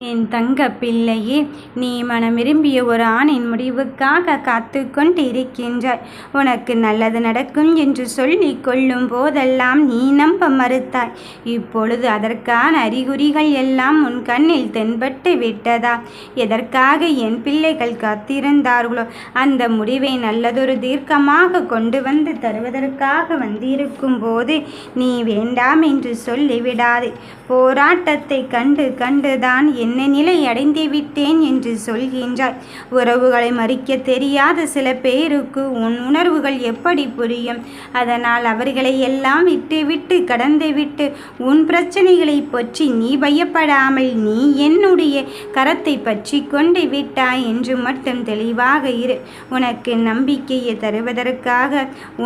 என் தங்க பிள்ளையே நீ மனம் விரும்பிய ஒரு ஆணின் முடிவுக்காக காத்து கொண்டிருக்கின்றாய் உனக்கு நல்லது நடக்கும் என்று சொல்லி கொள்ளும் போதெல்லாம் நீ நம்ப மறுத்தாய். இப்பொழுது அதற்கான அறிகுறிகள் எல்லாம் உன் கண்ணில் தென்பட்டு விட்டதா? எதற்காக என் பிள்ளைகள் காத்திருந்தார்களோ? அந்த முடிவை நல்லதொரு தீர்க்கமாக கொண்டு வந்து தருவதற்காக வந்திருக்கும் போது நீ வேண்டாம் என்று சொல்லிவிடாதே. போராட்டத்தை கண்டு கண்டுதான் என்ன நிலை அடைந்து விட்டேன் என்று சொல்கின்றாய் உறவுகளை மறிக்க தெரியாத சில பேருக்கு உன் உணர்வுகள் எப்படி புரியும்? அதனால் அவர்களை எல்லாம் விட்டுவிட்டு கடந்துவிட்டு உன் பிரச்சனைகளை பற்றி நீ பயப்படாமல் நீ என்னுடைய கரத்தை பற்றி கொண்டு விட்டாய் என்று மட்டும் தெளிவாக இரு. உனக்கு நம்பிக்கையை தருவதற்காக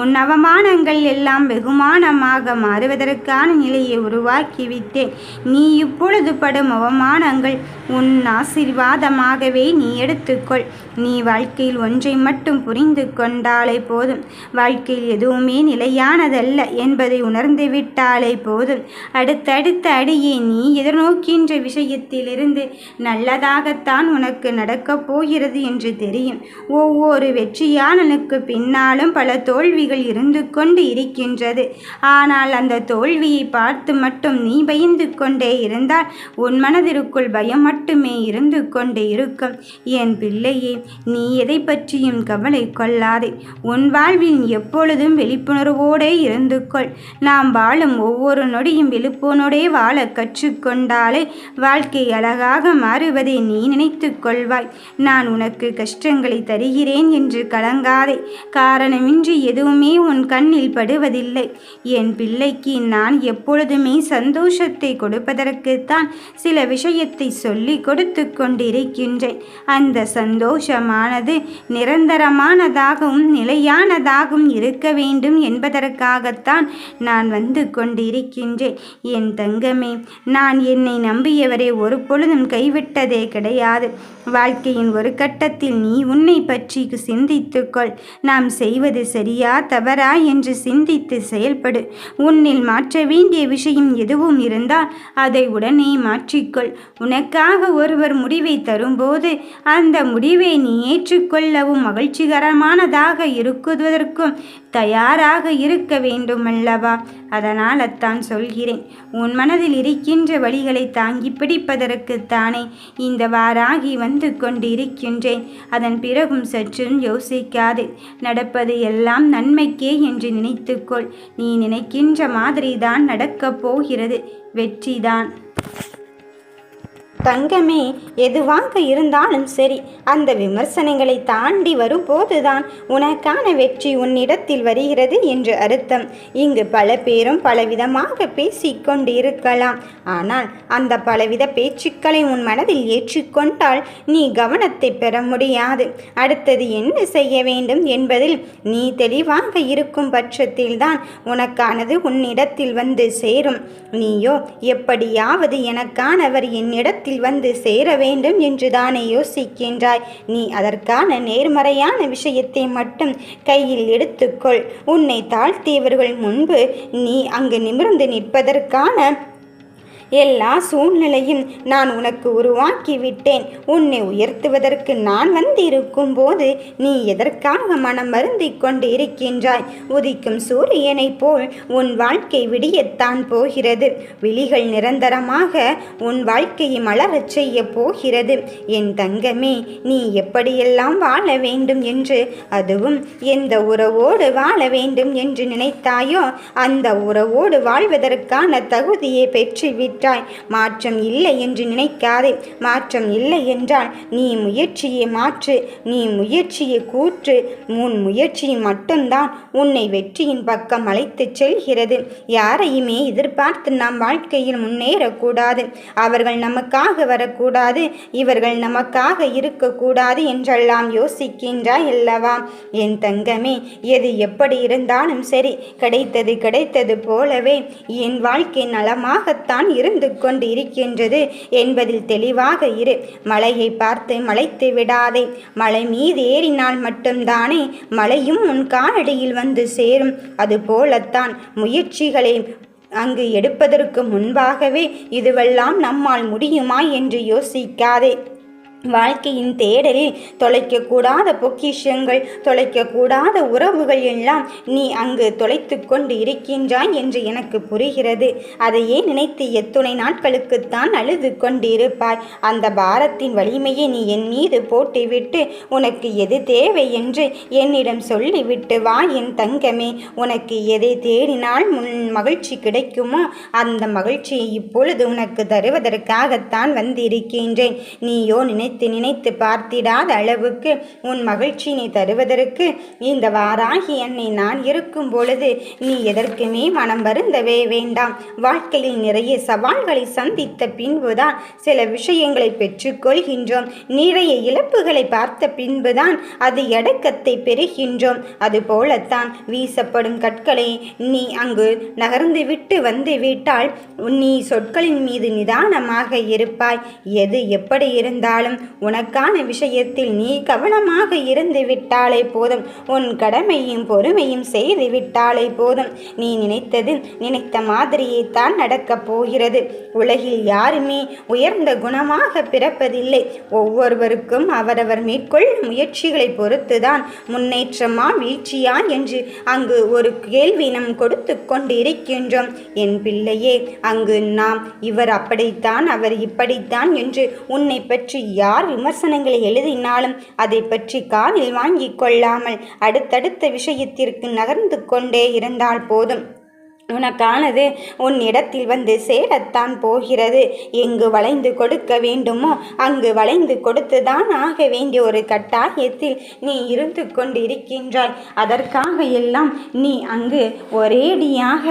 உன் அவமானங்கள் எல்லாம் வெகுமானமாக மாறுவதற்கான நிலையை உருவாக்கிவிட்டேன் நீ இப்பொழுது படும் அவமானங்கள் உன் ஆசீர்வாதமாகவே நீ எடுத்துக்கொள். நீ வாழ்க்கையில் ஒன்றை மட்டும் புரிந்து கொண்டாலே போதும். வாழ்க்கையில் எதுவுமே நிலையானதல்ல என்பதை உணர்ந்து விட்டாலே போதும். அடுத்தடுத்த அடியே நீ எதிர்நோக்கின்ற விஷயத்திலிருந்து நல்லதாகத்தான் உனக்கு நடக்கப் போகிறது என்று தெரியும். ஒவ்வொரு வெற்றியாளனுக்கு பின்னாலும் பல தோல்விகள் இருந்து கொண்டு இருக்கின்றது. ஆனால் அந்த தோல்வியை பார்த்து மட்டும் நீ பயந்து கொண்டே இருந்தால் உன் மனதிற்குள் பயம் மட்டுமே இருந்து கொண்டே இருக்கும் என் பிள்ளையே நீ எதை பற்றியும் கவலை கொள்ளாதே. உன் வாழ்வில் எப்பொழுதும் விழிப்புணர்வோடே இருந்து கொள். நாம் வாழும் ஒவ்வொரு நொடியும் விழிப்புணோடே வாழ கற்றுக்கொண்டாலே வாழ்க்கை அழகாக மாறுவதை நீ நினைத்து கொள்வாய். நான் உனக்கு கஷ்டங்களை தருகிறேன் என்று கலங்காதே. காரணமின்றி எதுவுமே உன் கண்ணில் படுவதில்லை. என் பிள்ளைக்கு நான் எப்பொழுதுமே சந்தோஷத்தை கொடுப்பதற்குத்தான் சில விஷயத்தை சொல்லி கொடுத்து கொண்டிருக்கின்றேன். அந்த சந்தோஷமானது நிரந்தரமானதாகவும் நிலையானதாகவும் இருக்க வேண்டும் என்பதற்காகத்தான் நான் வந்து கொண்டிருக்கின்றேன். என் தங்கமே நான் என்னை நம்பியவரை ஒரு பொழுதும் கைவிட்டதே கிடையாது. வாழ்க்கையின் ஒரு கட்டத்தில் நீ உன்னை பற்றி சிந்தித்துக்கொள் நாம் செய்வது சரியா தவறா என்று சிந்தித்து செயல்படு. உன்னில் மாற்ற வேண்டிய விஷயம் எதுவும் இருந்தால் அதை உடனே மாற்றிக்கொள் உனக்காக ஒருவர் முடிவை தரும்போது அந்த முடிவை நீ ஏற்றுக்கொள்ளவும் மகிழ்ச்சிகரமானதாக இருக்குவதற்கும் தயாராக இருக்க வேண்டும் அல்லவா அதனால் அத்தான் சொல்கிறேன். உன் மனதில் இருக்கின்ற வழிகளை தாங்கி பிடிப்பதற்குத்தானே இந்த வாராகி வந்து கொண்டு இருக்கின்றேன் அதன் பிறகும் சற்றும் யோசிக்காது. நடப்பது எல்லாம் நன்மைக்கே என்று நினைத்துக்கொள். நீ நினைக்கின்ற மாதிரிதான் நடக்கப் போகிறது. வெற்றிதான். தங்கமே எதுவாக இருந்தாலும் சரி அந்த விமர்சனங்களை தாண்டி வரும்போதுதான் உனக்கான வெற்றி உன்னிடத்தில் வருகிறது என்று அர்த்தம். இங்கு பல பேரும் பலவிதமாக பேசிக்கொண்டு இருக்கலாம் ஆனால் அந்த பலவித பேச்சுக்களை உன் மனதில் ஏற்றுக்கொண்டால் நீ கவனத்தை பெற முடியாது. அடுத்தது என்ன செய்ய வேண்டும் என்பதில் நீ தெளிவாக இருக்கும் பட்சத்தில்தான் உனக்கானது உன்னிடத்தில் வந்து சேரும். நீயோ எப்படியாவது எனக்கானவர் என்னிடத்தில் இடத்தில் வந்து சேர வேண்டும் என்று தானே யோசிக்கின்றாய். நீ அதற்கான நேர்மறையான விஷயத்தை மட்டும் கையில் எடுத்துக்கொள். உன்னை தாழ்த்தியவர்கள் முன்பு நீ அங்கு நிமிர்ந்து நிற்பதற்கான எல்லா சூழ்நிலையும் நான் உனக்கு உருவாக்கி விட்டேன் உன்னை உயர்த்துவதற்கு நான் வந்திருக்கும் போது நீ எதற்காக மனம் மருந்தி கொண்டு இருக்கின்றாய் உதிக்கும் சூரியனைப் போல் உன் வாழ்க்கை விடியத்தான் போகிறது. விழிகள் நிரந்தரமாக உன் வாழ்க்கையை மலரச் செய்ய போகிறது. என் தங்கமே நீ எப்படியெல்லாம் வாழ வேண்டும் என்று அதுவும் எந்த உறவோடு வாழ வேண்டும் என்று நினைத்தாயோ அந்த உறவோடு வாழ்வதற்கான தகுதியை பெற்றுவிட்டு பெற்றாய் மாற்றம் இல்லை என்று நினைக்காதே. மாற்றம் இல்லை என்றால் நீ முயற்சியை மாற்று நீ முயற்சியை கூற்று. உன் முயற்சி மட்டும்தான் உன்னை வெற்றியின் பக்கம் அழைத்துச் செல்கிறது. யாரையுமே எதிர்பார்த்து நாம் வாழ்க்கையில் முன்னேறக்கூடாது. அவர்கள் நமக்காக வரக்கூடாது. இவர்கள் நமக்காக இருக்கக்கூடாது என்றெல்லாம் யோசிக்கின்றாய் அல்லவா? என் தங்கமே எது எப்படி இருந்தாலும் சரி கிடைத்தது கிடைத்தது போலவே என் வாழ்க்கை நலமாகத்தான் இரு இருந்து கொண்டு இருக்கின்றது என்பதில் தெளிவாக இரு. மலையை பார்த்து மலைத்து விடாதே. மலை மீது ஏறினால் மட்டும்தானே மலையும் உன் காலடியில் வந்து சேரும். அதுபோலத்தான் முயற்சிகளை அங்கு எடுப்பதற்கு முன்பாகவே இதுவெல்லாம் நம்மால் முடியுமா என்று யோசிக்காதே. வாழ்க்கையின் தேடலில் தொலைக்கக்கூடாத பொக்கிஷங்கள் தொலைக்கக்கூடாத உறவுகள் எல்லாம் நீ அங்கு தொலைத்து கொண்டு இருக்கின்றாய் என்று எனக்கு புரிகிறது. அதையே நினைத்து எத்துணை நாட்களுக்குத்தான் அழுது கொண்டிருப்பாய். அந்த பாரத்தின் வலிமையை நீ என் மீது போட்டுவிட்டு உனக்கு எது தேவை என்று என்னிடம் சொல்லிவிட்டு வா என் தங்கமே. உனக்கு எதை தேடினால் முன் மகிழ்ச்சி கிடைக்குமோ அந்த மகிழ்ச்சியை இப்பொழுது உனக்கு தருவதற்காகத்தான் வந்திருக்கின்றேன். நீயோ நினை நினைத்து நினைத்து பார்த்திடாத அளவுக்கு உன் மகிழ்ச்சியினை தருவதற்கு இந்த வாராகி என்னை நான் இருக்கும் பொழுது நீ எதற்குமே மனம் வருந்தவே வேண்டாம். வாழ்க்கையில் நிறைய சவால்களை சந்தித்த பின்புதான் சில விஷயங்களை பெற்றுக்கொள்கின்றோம். நிறைய இழப்புகளை பார்த்த பின்புதான் அது எடக்கத்தை பெறுகின்றோம். அதுபோலத்தான் வீசப்படும் கற்களை நீ அங்கு நகர்ந்து விட்டு வந்து விட்டால் நீ சொற்களின் மீது நிதானமாக இருப்பாய். எது எப்படி இருந்தாலும் உனக்கான விஷயத்தில் நீ கவனமாக இருந்து விட்டாலே போதும். உன் கடமையும் பொறுமையும் செய்து விட்டாலே போதும். நீ நினைத்தது நினைத்த மாதிரியே தான் நடக்கப் போகிறது. உலகில் யாருமே உயர்ந்த குணமாக பிறப்பதில்லை. ஒவ்வொருவருக்கும் அவரவர் மேற்கொள்ளும் முயற்சிகளை பொறுத்துதான் முன்னேற்றமா வீழ்ச்சியா என்று அங்கு ஒரு கேள்வி நம் கொடுத்து கொண்டு இருக்கின்றோம் என் பிள்ளையே அங்கு நாம் இவர் அப்படித்தான் அவர் இப்படித்தான் என்று உன்னை பற்றி யார் யார் விமர்சனங்களை எழுதினாலும் அதை பற்றி காதில் வாங்கிக் கொள்ளாமல் அடுத்தடுத்த விஷயத்திற்கு நகர்ந்து கொண்டே இருந்தால் போதும். உனக்கானது உன் இடத்தில் வந்து சேரத்தான் போகிறது. எங்கு வளைந்து கொடுக்க வேண்டுமோ அங்கு வளைந்து கொடுத்துதான் ஆக வேண்டிய ஒரு கட்டாயத்தில் நீ இருந்து கொண்டிருக்கின்றாய். அதற்காக எல்லாம் நீ அங்கு ஒரேடியாக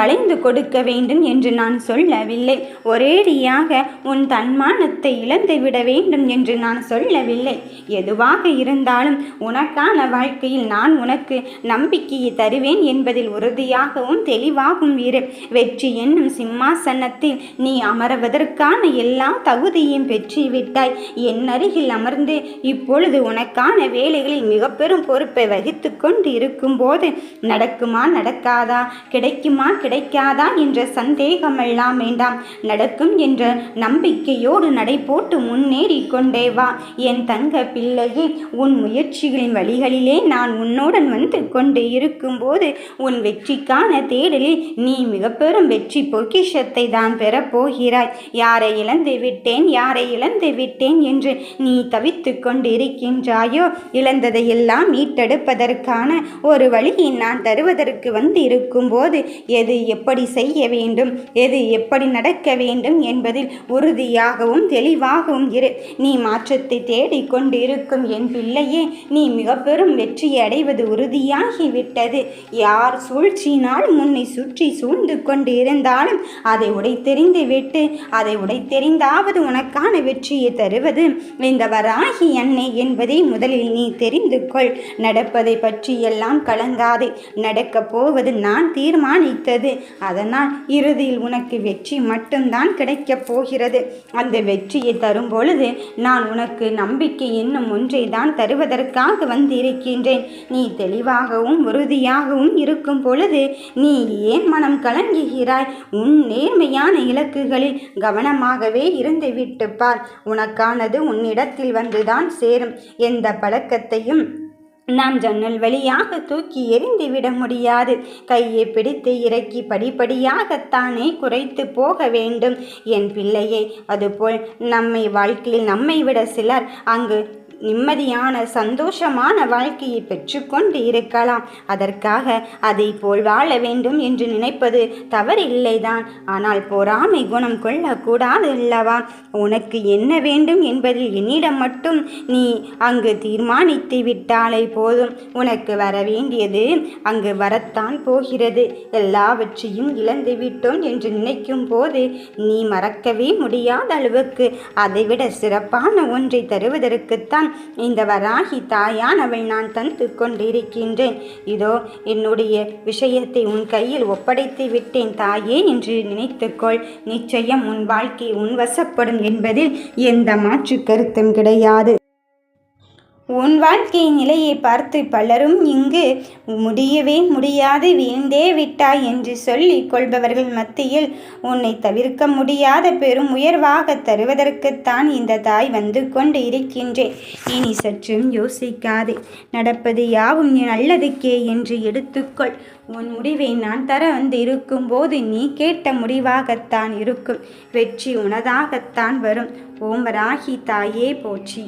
வளைந்து கொடுக்க வேண்டும் என்று நான் சொல்லவில்லை. ஒரேடியாக உன் தன்மானத்தை இழந்து விட வேண்டும் என்று நான் சொல்லவில்லை. எதுவாக இருந்தாலும் உனக்கான வாழ்க்கையில் நான் உனக்கு நம்பிக்கையை தருவேன் என்பதில் உறுதியாகவும் தெளிவாகும் வீர. வெற்றி என்னும் சிம்மாசனத்தில் நீ அமர்வதற்கான எல்லா தகுதியும் பெற்றுவிட்டாய். என் அருகில் அமர்ந்து இப்பொழுது உனக்கான வேலைகளில் மிக பெரும் பொறுப்பை வகித்து கொண்டு இருக்கும்போது நடக்குமா நடக்காதா கிடைக்குமா கிடைக்காதா என்ற சந்தேகமெல்லாம் வேண்டாம். நடக்கும் என்ற நம்பிக்கையோடு நடை போட்டு முன்னேறி கொண்டே வா. என் தங்க பிள்ளையே உன் முயற்சிகளின் வழிகளிலே நான் உன்னுடன் வந்து கொண்டு இருக்கும்போது உன் வெற்றிக்கான தேடலில் நீ மிக பெரும் வெற்றி பொக்கிஷத்தை தான் பெறப்போகிறாய் யாரை இழந்து விட்டேன் யாரை இழந்து விட்டேன் என்று நீ தவித்து கொண்டிருக்கின்றாயோ? இழந்ததையெல்லாம் மீட்டெடுப்பதற்கான ஒரு வழியை நான் தருவதற்கு வந்து இருக்கும்போது எது எப்படி செய்ய வேண்டும் எது எப்படி நடக்க வேண்டும் என்பதில் உறுதியாகவும் தெளிவாகவும் இரு. நீ மாற்றத்தை தேடிக்கொண்டு இருக்கும் என் பிள்ளையே நீ மிக பெரும் வெற்றியை அடைவது உறுதியாகிவிட்டது. யார் சூழ்ச்சியினால் முன் உன்னை சுற்றி சூழ்ந்து கொண்டு இருந்தாலும் அதை உடைத்தெறிந்து விட்டு அதை உடைத்தெறிந்தாவது உனக்கான வெற்றியை தருவது இந்த வராகி அன்னை என்பதை முதலில் நீ தெரிந்து கொள். நடப்பதை பற்றி எல்லாம் கலங்காதே. நடக்கப் போவது நான் தீர்மானித்தது. அதனால் இறுதியில் உனக்கு வெற்றி மட்டும்தான் கிடைக்கப் போகிறது. அந்த வெற்றியை தரும் பொழுது நான் உனக்கு நம்பிக்கை என்னும் ஒன்றை தான் தருவதற்காக வந்திருக்கின்றேன். நீ தெளிவாகவும் உறுதியாகவும் இருக்கும் பொழுது நீ நீ ஏன் மனம் கலங்குகிறாய். உன் நேர்மையான இலக்குகளில் கவனமாகவே இருந்து விட்டு பார். உனக்கானது உன்னிடத்தில் வந்துதான் சேரும். எந்த பழக்கத்தையும் நாம் ஜன்னல் வழியாக தூக்கி எரிந்துவிட முடியாது. கையை பிடித்து இறக்கி படிப்படியாகத்தானே குறைத்து போக வேண்டும். என் பிள்ளையை அதுபோல் நம்மை வாழ்க்கையில் நம்மை விட சிலர் அங்கு நிம்மதியான சந்தோஷமான வாழ்க்கையை பெற்றுக்கொண்டு இருக்கலாம். அதற்காக அதை போல் வாழ வேண்டும் என்று நினைப்பது தவறில்லைதான். ஆனால் பொறாமை குணம் கொள்ளக்கூடாது அல்லவா? உனக்கு என்ன வேண்டும் என்பதில் என்னிடம் மட்டும் நீ அங்கு தீர்மானித்து விட்டாலே போதும். உனக்கு வர வேண்டியது அங்கு வரத்தான் போகிறது. எல்லாவற்றையும் இழந்து விட்டோம் என்று நினைக்கும் போது நீ மறக்கவே முடியாத அளவுக்கு அதைவிட சிறப்பான ஒன்றை தருவதற்குத்தான் தான் இந்த வராகி தாயானவள் நான் தந்து கொண்டிருக்கின்றேன். இதோ என்னுடைய விஷயத்தை உன் கையில் ஒப்படைத்து விட்டேன் தாயே என்று நினைத்துக்கொள். நிச்சயம் உன் வாழ்க்கை உன் வசப்படும் என்பதில் எந்த மாற்று கருத்தும் கிடையாது. உன் வாழ்க்கை நிலையை பார்த்து பலரும் இங்கு முடியவே முடியாது வீழ்ந்தே விட்டாய் என்று சொல்லி கொள்பவர்கள் மத்தியில் உன்னை தவிர்க்க முடியாத பெரும் உயர்வாக தருவதற்குத்தான் இந்த தாய் வந்து கொண்டு இருக்கின்றேன். இனி சற்றும் யோசிக்காதே. நடப்பது யாவும் நீ நல்லதுக்கே என்று எடுத்துக்கொள். உன் முடிவை நான் தர வந்து இருக்கும்போது நீ கேட்ட முடிவாகத்தான் இருக்கும். வெற்றி உனதாகத்தான் வரும். ஓம் ராகி தாயே போற்றி.